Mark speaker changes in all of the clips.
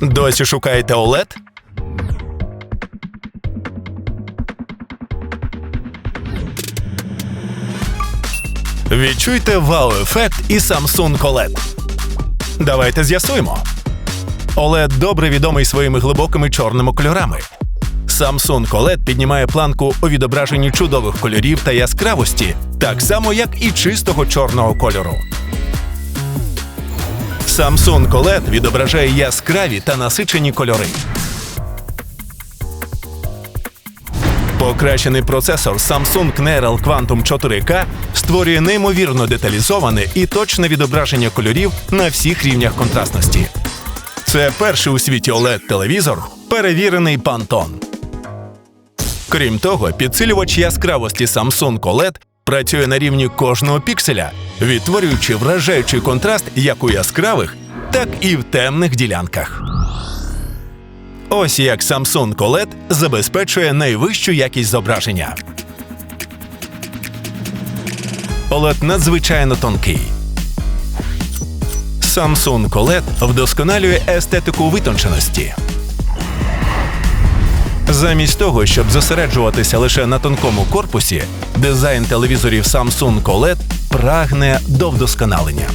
Speaker 1: Досі шукаєте OLED? Відчуйте вау-ефект і Samsung OLED. Давайте з'ясуємо. OLED добре відомий своїми глибокими чорними кольорами. Samsung OLED піднімає планку у відображенні чудових кольорів та яскравості, так само як і чистого чорного кольору. Samsung OLED відображає яскраві та насичені кольори. Покращений процесор Samsung Neural Quantum 4K створює неймовірно деталізоване і точне відображення кольорів на всіх рівнях контрастності. Це перший у світі OLED-телевізор, перевірений Pantone. Крім того, підсилювач яскравості Samsung OLED працює на рівні кожного пікселя, відтворюючи вражаючий контраст як у яскравих, так і в темних ділянках. Ось як Samsung OLED забезпечує найвищу якість зображення. OLED надзвичайно тонкий. Samsung OLED вдосконалює естетику витонченості. Замість того, щоб зосереджуватися лише на тонкому корпусі, дизайн телевізорів Samsung OLED прагне до вдосконалення.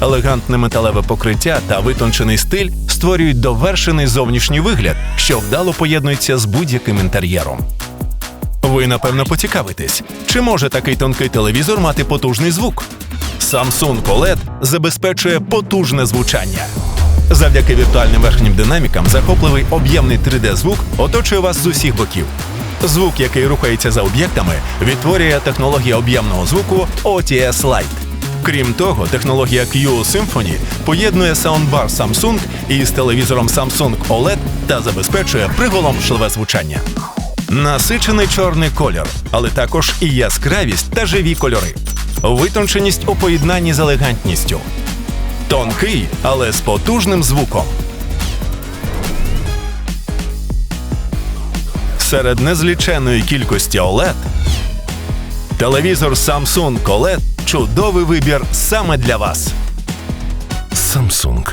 Speaker 1: Елегантне металеве покриття та витончений стиль створюють довершений зовнішній вигляд, що вдало поєднується з будь-яким інтер'єром. Ви напевно поцікавитесь, чи може такий тонкий телевізор мати потужний звук? Samsung OLED забезпечує потужне звучання. Завдяки віртуальним верхнім динамікам захопливий об'ємний 3D-звук оточує вас з усіх боків. Звук, який рухається за об'єктами, відтворює технологія об'ємного звуку OTS Lite. Крім того, технологія Q Symphony поєднує саундбар Samsung із телевізором Samsung OLED та забезпечує приголомшливе звучання. Насичений чорний колір, але також і яскравість та живі кольори. Витонченість у поєднанні з елегантністю. Тонкий, але з потужним звуком. Серед незліченої кількості OLED телевізор Samsung OLED – чудовий вибір саме для вас.
Speaker 2: Samsung.